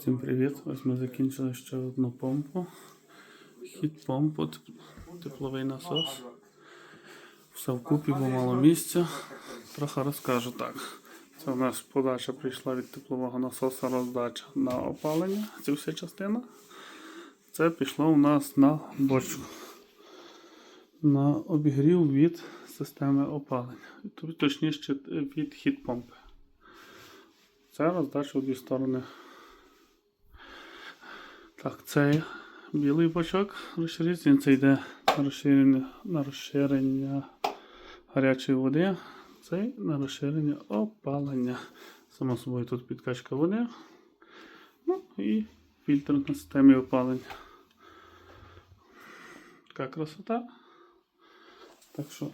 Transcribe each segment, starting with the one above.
Всім привіт! Ось ми закінчили ще одну помпу. Хід помпу, тепловий насос. Все вкупі, бо мало місця. Трохи розкажу так. Це у нас подача прийшла від теплового насоса роздача на опалення. Це вся частина. Це пішло у нас на бочку. На обігрів від системи опалення. Тобто, Точніше від хід помпи. Це роздача в дві сторони. Так, цей білий бачок розширюється, це йде на розширення, на розширення гарячої води, цей на розширення опалення. Само собою тут підкачка води. Ну і фільтр на системі опалення. Така красота. Так що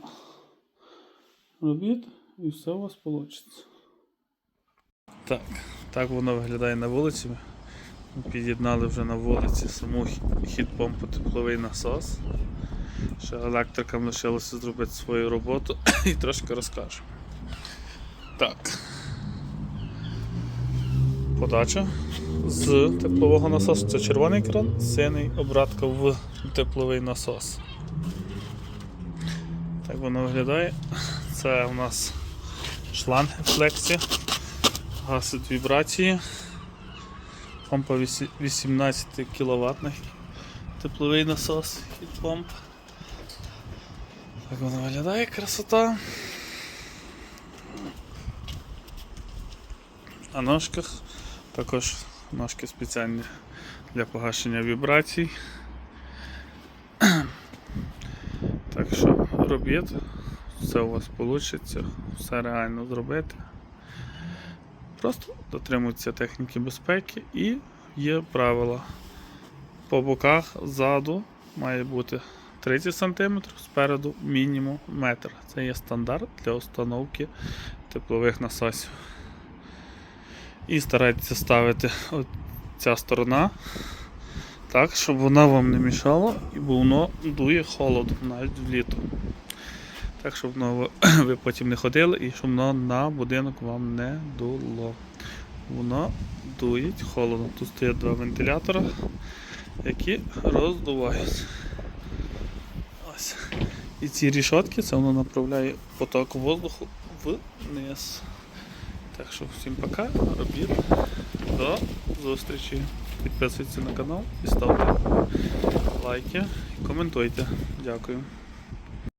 робіть і все у вас вийде. Так, так воно виглядає на вулиці. Під'єднали вже на вулиці саму хі- хід-помпу тепловий насос. Ще електрикам лишилося зробити свою роботу і трошки розкажу. Так. Подача з теплового насосу. Це червоний кран, синий обратка в тепловий насос. Так воно виглядає. Це у нас шланги флексі, гасить вібрації. Помпа 18 кВт тепловий насос від помп. Так воно виглядає красота. На ножках також ножки спеціальні для погашення вібрацій. Так що робіть, все у вас вийде, все реально зробити. Просто дотримуються техніки безпеки і є правила. По боках ззаду має бути 30 см, спереду мінімум метр. Це є стандарт для установки теплових насосів. І старайтеся ставити ця сторона так, щоб вона вам не мішала, і воно дує холодом навіть влітку. Так, щоб воно, ви- потім не ходили і щоб воно на будинок вам не дуло. Воно дує холодно. Тут стоять два вентилятора, які роздувають. Ось. І ці рішотки це воно направляє поток воздуху вниз. Так що всім пока, робіть. До зустрічі. Підписуйтесь на канал і ставте лайки і коментуйте. Дякую.